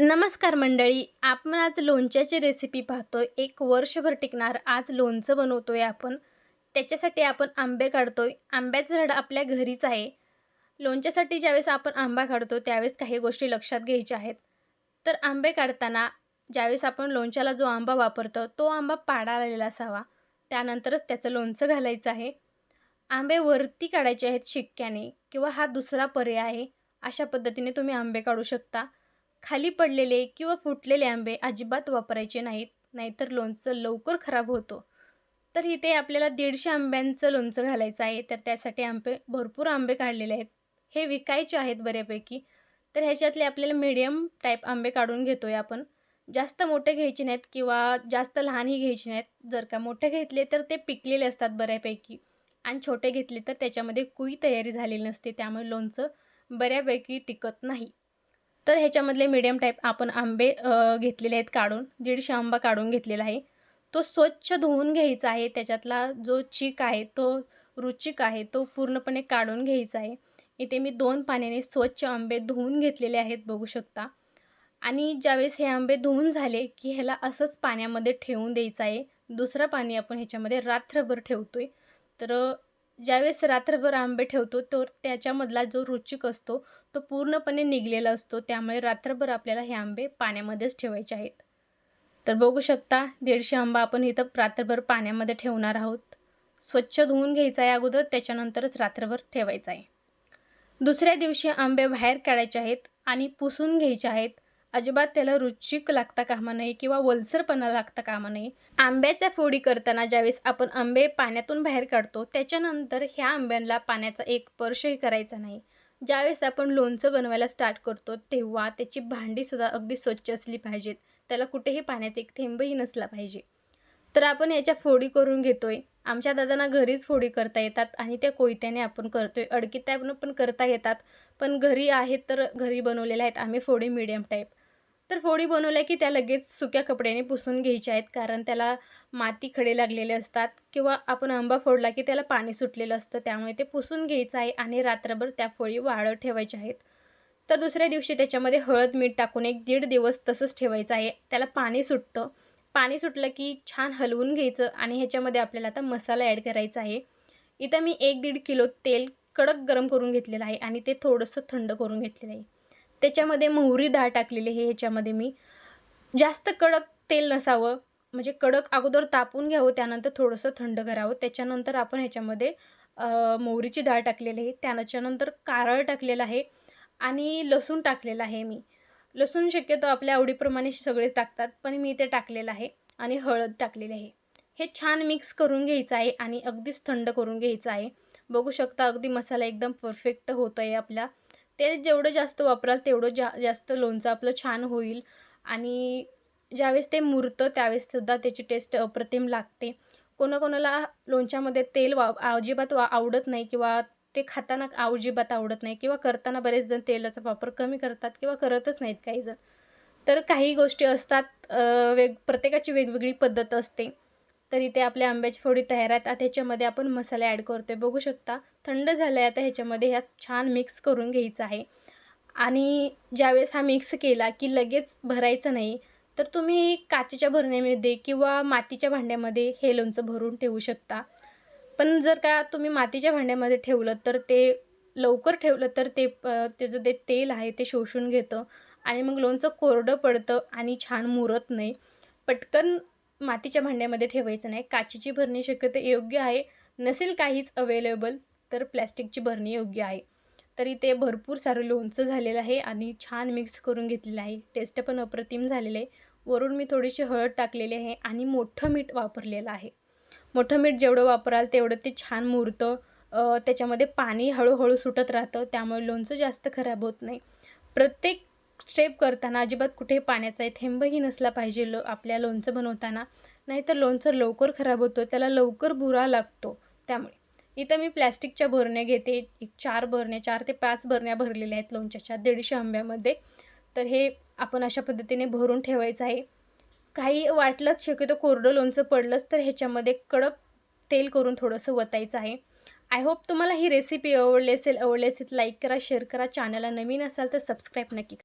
नमस्कार मंडळी आपण आज लोणच्याची रेसिपी पाहतो एक वर्षभर टिकणार आज लोणचं बनवतो आहे आपण. त्याच्यासाठी आपण आंबे काढतो आहे आंब्याचं झाड आपल्या घरीच आहे. लोणच्यासाठी ज्यावेळेस आपण आंबा काढतो त्यावेळेस काही गोष्टी लक्षात घ्यायच्या आहेत. तर आंबे काढताना ज्यावेळेस आपण लोणच्याला जो आंबा वापरतो तो आंबा पाडा आलेला असावा. त्यानंतरच त्याचं लोणचं घालायचं आहे. आंबे वरती काढायचे आहेत शिक्क्याने किंवा हा दुसरा पर्याय आहे. अशा पद्धतीने तुम्ही आंबे काढू शकता. खाली पडलेले किंवा फुटलेले आंबे अजिबात वापरायचे नाहीत नाहीतर लोणचं लवकर खराब होतो. तर इथे आपल्याला दीडशे आंब्यांचं लोणचं घालायचं आहे तर त्यासाठी आंबे भरपूर आंबे काढलेले आहेत. हे विकायचे आहेत बऱ्यापैकी. तर ह्याच्यातले आपल्याला मीडियम टाईप आंबे काढून घेतो आहे आपण. जास्त मोठे घ्यायचे नाहीत किंवा जास्त लहानही घ्यायचे नाहीत. जर का मोठे घेतले तर ते पिकलेले असतात बऱ्यापैकी. आणि छोटे घेतले तर त्याच्यामध्ये कुई तयारी झालेली नसते त्यामुळे लोणचं बऱ्यापैकी टिकत नाही. तर ह्याच्यामधले मीडियम टाईप आपण आंबे घेतलेले आहेत काढून दीडशे आंबा काढून घेतलेला आहे. तो स्वच्छ धुवून घ्यायचा आहे त्याच्यातला जो चीक आहे तो रुचिक आहे तो पूर्णपणे काढून घ्यायचा आहे. इथे मी दोन पाण्याने स्वच्छ आंबे धुवून घेतलेले आहेत बघू शकता. आणि ज्यावेळेस हे आंबे धुवून झाले की ह्याला असंच पाण्यामध्ये ठेवून द्यायचं आहे. दुसरं पाणी आपण ह्याच्यामध्ये रात्रभर ठेवतो आहे तर ज्यावेळेस रात्रभर आंबे ठेवतो तर त्याच्यामधला जो रुचिक असतो तो पूर्णपणे निघलेला असतो. त्यामुळे रात्रभर आपल्याला हे आंबे पाण्यामध्येच ठेवायचे आहेत. तर बघू शकता दीडशे आंबा आपण इथं रात्रभर पाण्यामध्ये ठेवणार आहोत. स्वच्छ धुवून घ्यायचा आहे अगोदर त्याच्यानंतरच रात्रभर ठेवायचा आहे. दुसऱ्या दिवशी आंबे बाहेर काढायचे आहेत आणि पुसून घ्यायचे आहेत. अजिबात त्याला रुचिक लागता कामा नये किंवा वलसरपणा लागता कामा नये. आंब्याच्या फोडी करताना ज्यावेळेस आपण आंबे पाण्यातून बाहेर काढतो त्याच्यानंतर ह्या आंब्यांना पाण्याचा एक स्पर्शही करायचा नाही. ज्यावेळेस आपण लोणचं बनवायला स्टार्ट करतो तेव्हा त्याची भांडीसुद्धा अगदी स्वच्छ असली पाहिजेत. त्याला कुठेही पाण्याचा एक थेंबही नसला पाहिजे. तर आपण याच्या फोडी करून घेतोय. आमच्या दादांना घरीच फोडी करता येतात आणि त्या कोयत्याने आपण करतोय. अडकित्यानं पण करता येतात. पण घरी आहेत तर घरी बनवलेल्या आहेत. आम्ही फोडी मिडियम टाईप तर फोडी बनवल्या की त्या लगेच सुक्या कपड्याने पुसून घ्यायच्या आहेत कारण त्याला माती खडे लागलेले असतात किंवा आपण आंबा फोडला की त्याला पाणी सुटलेलं असतं त्यामुळे ते पुसून घ्यायचं आहे आणि रात्रभर त्या फोडी वाळत ठेवायच्या आहेत. तर दुसऱ्या दिवशी त्याच्यामध्ये हळद मीठ टाकून एक दीड दिवस तसंच ठेवायचं आहे. त्याला पाणी सुटतं. पाणी सुटलं की छान हलवून घ्यायचं आणि ह्याच्यामध्ये आपल्याला आता मसाला ॲड करायचा आहे. इथं मी एक दीड किलो तेल कडक गरम करून घेतलेलं आहे आणि ते थोडंसं थंड करून घेतलेलं आहे. त्याच्यामध्ये मोहरी डाळ टाकलेली आहे ह्याच्यामध्ये मी. जास्त कडक तेल नसावं. म्हणजे कडक अगोदर तापून घ्यावं त्यानंतर थोडंसं थंड करावं. त्याच्यानंतर आपण ह्याच्यामध्ये मोहरीची डाळ टाकलेली आहे. त्याच्यानंतर कारळ टाकलेलं आहे आणि लसूण टाकलेलं आहे मी. लसूण शक्यतो आपल्या आवडीप्रमाणे सगळे टाकतात पण मी ते टाकलेलं आहे आणि हळद टाकलेली आहे. हे छान मिक्स करून घ्यायचं आहे आणि अगदीच थंड करून घ्यायचं आहे. बघू शकता अगदी मसाला एकदम परफेक्ट होतो आहे आपला. ते जेवढं जास्त वापराल तेवढं जा जास्त लोणचं आपलं छान होईल. आणि ज्यावेळेस ते मुरतं त्यावेळेससुद्धा त्याची टेस्ट अप्रतिम लागते. कोणाकोणाला लोणच्यामध्ये तेल वा अजिबात वा आवडत नाही किंवा ते खाताना अजिबात आवडत नाही किंवा करताना बरेच जण तेलाचा वापर कमी करतात किंवा करतच नाहीत काही जण. तर काही गोष्टी असतात वेग प्रत्येकाची वेगवेगळी पद्धत असते. तर इथे आपल्या आंब्याची फोडी तयार आहेत. आता ह्याच्यामध्ये आपण मसाले ॲड करतो आहे बघू शकता थंड झालं आहे आता ह्याच्यामध्ये ह्यात छान मिक्स करून घ्यायचं आहे. आणि ज्यावेळेस हा मिक्स केला की लगेच भरायचं नाही तर तुम्ही काचेच्या भरण्यामध्ये किंवा मातीच्या भांड्यामध्ये हे लोणचं भरून ठेवू शकता. पण जर का तुम्ही मातीच्या भांड्यामध्ये ठेवलं तर ते लवकर ठेवलं तर ते त्याचं ते तेल आहे ते शोषून घेतं. आणि मग लोणचं कोरडं पडतं आणि छान मुरत नाही. पटकन मातीच्या भांड्यामध्ये ठेवायचं नाही. काचेची भरणी शक्यतो योग्य आहे. नसेल काहीच अवेलेबल तर प्लॅस्टिकची भरणी योग्य आहे. तरी ते भरपूर सारं लोणचं झालेलं आहे आणि छान मिक्स करून घेतलेलं आहे. टेस्ट पण अप्रतिम झालेलं आहे. वरून मी थोडीशी हळद टाकलेली आहे आणि मोठं मीठ वापरलेलं आहे. मोठं मीठ जेवढं वापराल तेवढं ते छान मुरतं. त्याच्यामध्ये पाणी हळूहळू सुटत राहतं. त्यामुळे लोणचं जास्त खराब होत नाही. प्रत्येक स्टेप करताना अजिबात कुठे पाण्याचा थेंबही नसला पाहिजे लो आपल्या लोणचं बनवताना. नाहीतर लोणचं लवकर खराब होतं त्याला लवकर बुरा लागतो. त्यामुळे. इथं मी प्लॅस्टिकच्या भरण्या घेते. एक चार भरण्या चार ते पाच भरण्या भरलेल्या आहेत लोणच्याच्या दीडशे आंब्यामध्ये. तर हे आपण अशा पद्धतीने भरून ठेवायचं आहे. काही वाटलंच शक्यतो कोरडं लोणचं पडलंच तर ह्याच्यामध्ये कडक तेल करून थोडंसं वतायचं आहे. आय होप तुम्हाला ही रेसिपी आवडली असेल आवडली असेल लाईक करा शेअर करा. चॅनलला नवीन असाल तर सबस्क्राईब नक्की